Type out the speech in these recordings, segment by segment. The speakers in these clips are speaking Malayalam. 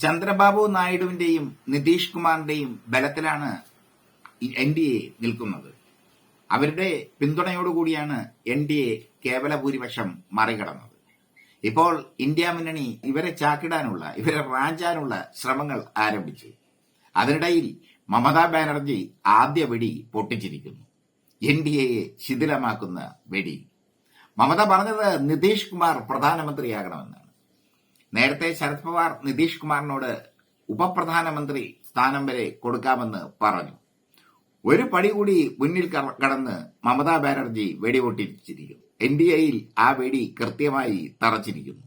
ചന്ദ്രബാബു നായിഡുവിന്റെയും നിതീഷ് കുമാറിന്റെയും ബലത്തിലാണ് എൻ ഡി എ നിൽക്കുന്നത്. അവരുടെ പിന്തുണയോടുകൂടിയാണ് എൻ ഡി എ കേവല ഭൂരിപക്ഷം മറികടന്നത്. ഇപ്പോൾ ഇന്ത്യ മുന്നണി ഇവരെ ചാക്കിടാനുള്ള ഇവരെ റാഞ്ചാനുള്ള ശ്രമങ്ങൾ ആരംഭിച്ചു. അതിനിടയിൽ മമതാ ബാനർജി ആദ്യ വെടി പൊട്ടിച്ചിരിക്കുന്നു. എൻ ഡി എയെ ശിഥിലമാക്കുന്ന വെടി. മമത പറഞ്ഞത് നിതീഷ് കുമാർ പ്രധാനമന്ത്രിയാകണമെന്നാണ്. നേരത്തെ ശരത് പവാർ നിതീഷ് കുമാറിനോട് ഉപപ്രധാനമന്ത്രി സ്ഥാനം വരെ കൊടുക്കാമെന്ന് പറഞ്ഞു. ഒരു പടി കൂടി മുന്നിൽ കടന്ന് മമതാ ബാനർജി വെടിപൊട്ടിച്ചിരിക്കുന്നു എൻ ഡി എയിൽ ആ വെടി കൃത്യമായി തറച്ചിരിക്കുന്നു.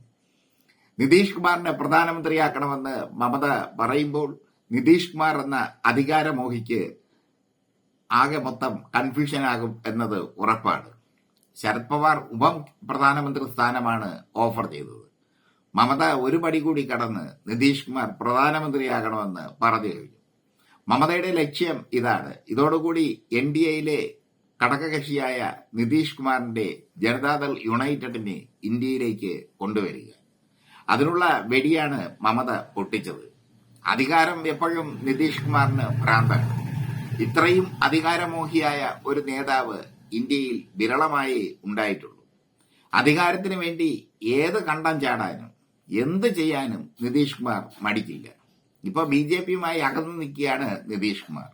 നിതീഷ് കുമാറിനെ പ്രധാനമന്ത്രിയാക്കണമെന്ന് മമത പറയുമ്പോൾ നിതീഷ് കുമാർ എന്ന അധികാരമോഹിക്ക് ആകെ മൊത്തം കൺഫ്യൂഷൻ ആകും എന്നത് ഉറപ്പാണ്. ശരത് പവാർ ഉപ പ്രധാനമന്ത്രി സ്ഥാനമാണ് ഓഫർ ചെയ്തത്. മമത ഒരു പടി കൂടി കടന്ന് നിതീഷ് കുമാർ പ്രധാനമന്ത്രിയാകണമെന്ന് പറഞ്ഞു കഴിഞ്ഞു. മമതയുടെ ലക്ഷ്യം ഇതാണ്. ഇതോടുകൂടി എൻ ഡി എയിലെ ഘടകകക്ഷിയായ നിതീഷ് കുമാറിന്റെ ജനതാദൾ യുണൈറ്റഡിനെ ഇന്ത്യയിലേക്ക് കൊണ്ടുവരിക. അതിനുള്ള വെടിയാണ് മമത പൊട്ടിച്ചത്. അധികാരം എപ്പോഴും നിതീഷ് കുമാറിന് ഭ്രാന്താണ്. ഇത്രയും അധികാരമോഹിയായ ഒരു നേതാവ് ഇന്ത്യയിൽ വിരളമായി ഉണ്ടായിട്ടുള്ളൂ. അധികാരത്തിന് വേണ്ടി ഏത് കണ്ടം ചാടാനും എന്ത് ചെയ്യാനും നിതീഷ് കുമാർ മടിക്കില്ല. ഇപ്പൊ ബി ജെ പിയുമായി അകന്നു നിൽക്കുകയാണ് നിതീഷ് കുമാർ.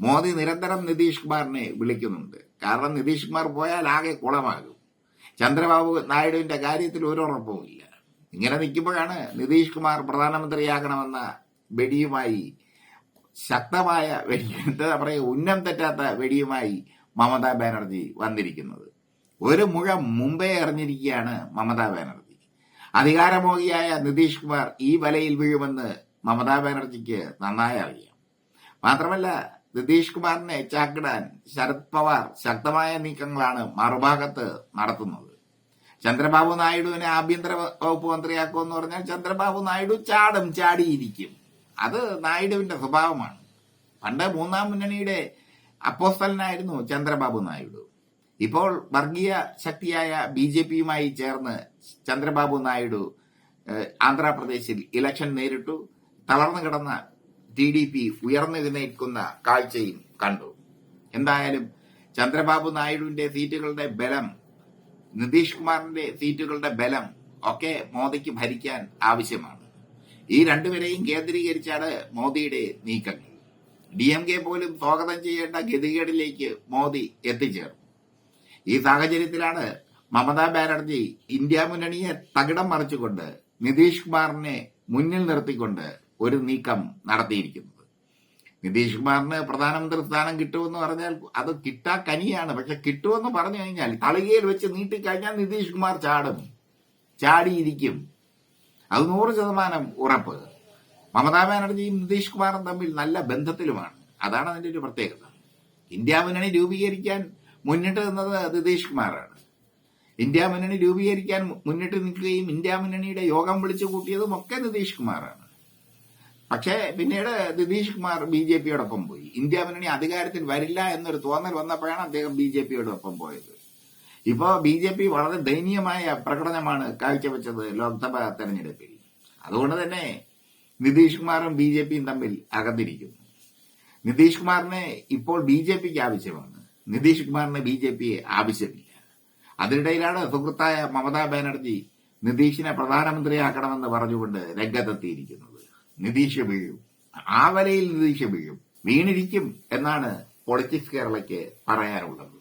മോദി നിരന്തരം നിതീഷ് കുമാറിനെ വിളിക്കുന്നുണ്ട്. കാരണം നിതീഷ് കുമാർ പോയാൽ ആകെ കുളമാകും. ചന്ദ്രബാബു നായിഡുവിന്റെ കാര്യത്തിൽ ഒരു ഉറപ്പുമില്ല ഇങ്ങനെ നിൽക്കുമ്പോഴാണ് നിതീഷ് കുമാർ പ്രധാനമന്ത്രിയാകണമെന്ന വെടിയുമായി ശക്തമായ വെടി എന്താ പറയുക ഉന്നം തെറ്റാത്ത വെടിയുമായി മമതാ ബാനർജി വന്നിരിക്കുന്നത്. ഒരു മുഴം മുമ്പേ എറിഞ്ഞിരിക്കുകയാണ് മമതാ ബാനർജി. അധികാരമോഹിയായ നിതീഷ് കുമാർ ഈ വലയിൽ വീഴുമെന്ന് മമതാ ബാനർജിക്ക് നന്നായി അറിയാം. മാത്രമല്ല നിതീഷ് കുമാറിനെ ചാക്കിടാൻ ശരത് പവാർ ശക്തമായ നീക്കങ്ങളാണ് മറുഭാഗത്ത് നടത്തുന്നത്. ചന്ദ്രബാബു നായിഡുവിനെ ആഭ്യന്തര വകുപ്പ് മന്ത്രിയാക്കുമെന്ന് പറഞ്ഞാൽ ചന്ദ്രബാബു നായിഡു ചാടും ചാടിയിരിക്കും. അത് നായിഡുവിന്റെ സ്വഭാവമാണ്. പണ്ട് മൂന്നാം മുന്നണിയുടെ അപ്പോസ്തലനായിരുന്നു ചന്ദ്രബാബു നായിഡു. ഇപ്പോൾ വർഗീയ ശക്തിയായ ബി ജെ പിയുമായി ചേർന്ന് ചന്ദ്രബാബു നായിഡു ആന്ധ്രാപ്രദേശിൽ ഇലക്ഷൻ നേരിട്ടു. തളർന്നു കിടന്ന ടി ഡി പി ഉയർന്നെഴുന്നേൽക്കുന്ന കാഴ്ചയും കണ്ടു. എന്തായാലും ചന്ദ്രബാബു നായിഡുവിന്റെ സീറ്റുകളുടെ ബലം നിതീഷ് കുമാറിന്റെ സീറ്റുകളുടെ ബലം ഒക്കെ മോദിക്ക് ഭരിക്കാൻ ആവശ്യമാണ്. ഈ രണ്ടുപേരെയും കേന്ദ്രീകരിച്ചാണ് മോദിയുടെ നീക്കങ്ങൾ. ഡി എം കെ പോലും സ്വാഗതം ചെയ്യേണ്ട ഗതികേടിലേക്ക് മോദി എത്തിച്ചേർന്നു. ഈ സാഹചര്യത്തിലാണ് മമതാ ബാനർജി ഇന്ത്യ മുന്നണിയെ തകിടം മറിച്ചുകൊണ്ട് നിതീഷ് കുമാറിനെ മുന്നിൽ നിർത്തിക്കൊണ്ട് ഒരു നീക്കം നടത്തിയിരിക്കുന്നത്. നിതീഷ് കുമാറിന് പ്രധാനമന്ത്രി സ്ഥാനം കിട്ടുമെന്ന് പറഞ്ഞാൽ അത് കിട്ടാ കനിയാണ്. പക്ഷെ കിട്ടുമെന്ന് പറഞ്ഞു കഴിഞ്ഞാൽ തളികയിൽ വെച്ച് നീട്ടിക്കഴിഞ്ഞാൽ നിതീഷ് കുമാർ ചാടും. ചാടിയിരിക്കും. അത് നൂറ് ശതമാനം ഉറപ്പ്. മമതാ ബാനർജിയും നിതീഷ് കുമാറും തമ്മിൽ നല്ല ബന്ധത്തിലുമാണ്. അതാണ് അതിന്റെ ഒരു പ്രത്യേകത. ഇന്ത്യ മുന്നണി രൂപീകരിക്കാൻ മുന്നിട്ട് നിന്നത് നിതീഷ് കുമാറാണ്. ഇന്ത്യ മുന്നണി രൂപീകരിക്കാൻ മുന്നിട്ട് നിൽക്കുകയും ഇന്ത്യ മുന്നണിയുടെ യോഗം വിളിച്ചു കൂട്ടിയതും ഒക്കെ നിതീഷ് കുമാറാണ്. പക്ഷേ പിന്നീട് നിതീഷ് കുമാർ ബി ജെ പിയോടൊപ്പം പോയി. ഇന്ത്യ മുന്നണി അധികാരത്തിൽ വരില്ല എന്നൊരു തോന്നൽ വന്നപ്പോഴാണ് അദ്ദേഹം ബി ജെ പിയോടൊപ്പം പോയത്. ഇപ്പോ ബി ജെ പി വളരെ ദയനീയമായ പ്രകടനമാണ് കാഴ്ചവെച്ചത് ലോക്സഭാ തെരഞ്ഞെടുപ്പിൽ. അതുകൊണ്ട് തന്നെ നിതീഷ് കുമാറും ബി ജെ പിയും തമ്മിൽ അകന്നിരിക്കുന്നു. നിതീഷ് കുമാറിനെ ഇപ്പോൾ ബി ജെ പിക്ക് ആവശ്യമാണ്. നിതീഷ് കുമാറിന് ബി ജെ പിയെ ആവശ്യമില്ല. അതിനിടയിലാണ് സുഹൃത്തായ മമതാ ബാനർജി നിതീഷിനെ പ്രധാനമന്ത്രിയാക്കണമെന്ന് പറഞ്ഞുകൊണ്ട് രംഗത്തെത്തിയിരിക്കുന്നത്. നിതീഷ് വീഴും. ആ വലയിൽ നിതീഷ് വീഴും. വീണിരിക്കും എന്നാണ് പൊളിറ്റിക്സ് കേരളയ്ക്ക് പറയാനുള്ളത്.